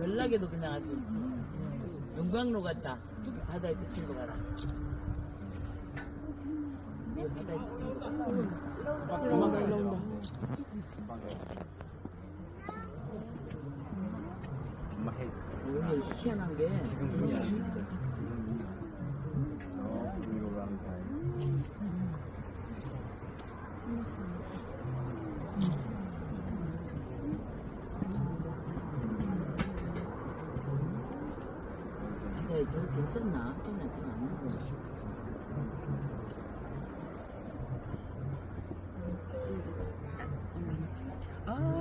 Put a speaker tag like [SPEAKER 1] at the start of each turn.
[SPEAKER 1] 연락에도 그냥 아주 용광로 같다. 바다에 비친 거 봐라. 이게 바다에 비친 거 봐.
[SPEAKER 2] 그만 날라온다.
[SPEAKER 1] 오늘 희한한 게 왜 저렇게 했었나? 그냥 안 먹어. 아.